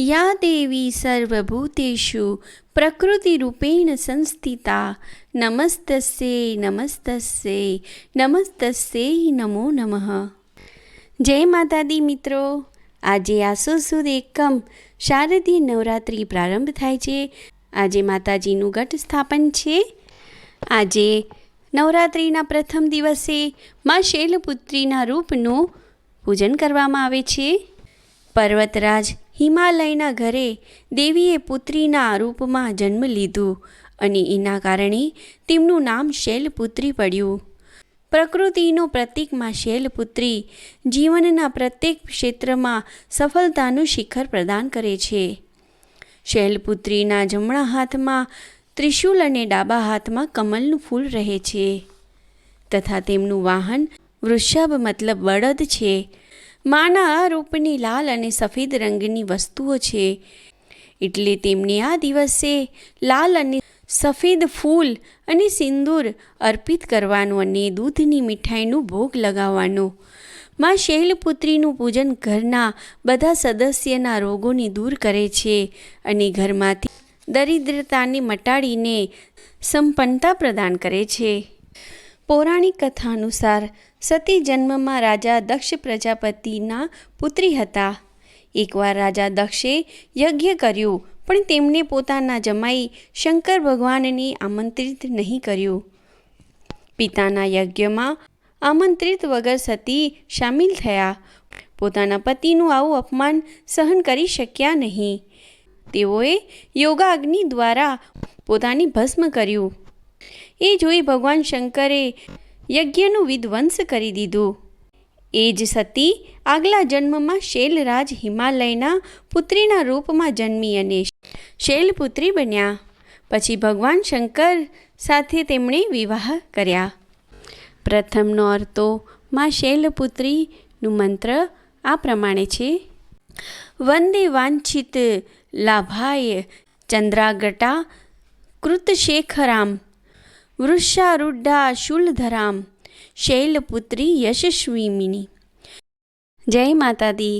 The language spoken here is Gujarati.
યા દેવી સર્વભૂતેષુ પ્રકૃતિરૂપેણ સંસ્થિતા નમસ્તસે નમસ્તસ્યે નમસ્તસ્યે નમો નમઃ જય માતાદી મિત્રો આજે આસો સુદ એકમ શારદીય નવરાત્રિ પ્રારંભ થાય છે। આજે માતાજીનું ઘટ સ્થાપન છે। આજે નવરાત્રિના પ્રથમ દિવસે મા શૈલપુત્રીના રૂપનું પૂજન કરવામાં આવે છે। પર્વતરાજ હિમાલયના ઘરે દેવીએ પુત્રીના રૂપમાં જન્મ લીધું અને એના કારણે તેમનું નામ શૈલપુત્રી પડ્યું. પ્રકૃતિનો પ્રતીકમાં શૈલપુત્રી જીવનના પ્રત્યેક ક્ષેત્રમાં સફળતાનું શિખર પ્રદાન કરે છે. શૈલપુત્રીના જમણા હાથમાં ત્રિશૂલ અને ડાબા હાથમાં કમલનું ફૂલ રહે છે. તથા તેમનું વાહન વૃષભ મતલબ બળદ છે. માના આ રૂપની લાલ અને સફેદ રંગની વસ્તુઓ છે. એટલે તેમને આ દિવસે લાલ અને સફેદ ફૂલ અને સિંદૂર અર્પિત કરવાનું અને દૂધની મીઠાઈનું ભોગ લગાવવાનું. માં શૈલપુત્રીનું પૂજન ઘરના બધા સદસ્યના રોગોને દૂર કરે છે અને ઘરમાંથી દરિદ્રતાને મટાડીને સંપન્નતા પ્રદાન કરે છે. પૌરાણિક કથા અનુસાર સતી જન્મમાં રાજા દક્ષ પ્રજાપતિના પુત્રી હતા. એકવાર રાજા દક્ષે યજ્ઞ કર્યું, પણ તેમણે પોતાના જમાઈ શંકર ભગવાનને આમંત્રિત નહીં કર્યું. પિતાના યજ્ઞમાં આમંત્રિત વગર સતી સામેલ થયા. પોતાના પતિનું આવું અપમાન સહન કરી શક્યા નહીં. તેઓએ યોગાગ્નિ દ્વારા પોતાની ભસ્મ કર્યું. એ જોઈ ભગવાન શંકરે યજ્ઞનું વિધ્વંસ કરી દીધું. એ જ સતી આગલા જન્મમાં શૈલરાજ હિમાલયના પુત્રીના રૂપમાં જન્મી અને શૈલપુત્રી બન્યા. પછી ભગવાન શંકર સાથે તેમણે વિવાહ કર્યા. પ્રથમનો અર્થો માં શૈલપુત્રીનું મંત્ર આ પ્રમાણે છે. વંદે વાંછિત લાભાય ચંદ્રાગટા કૃતશેખરામ વૃષારૂઢા શૂલધરામ શૈલપુત્રી યશસ્વીમિની જય માતાદી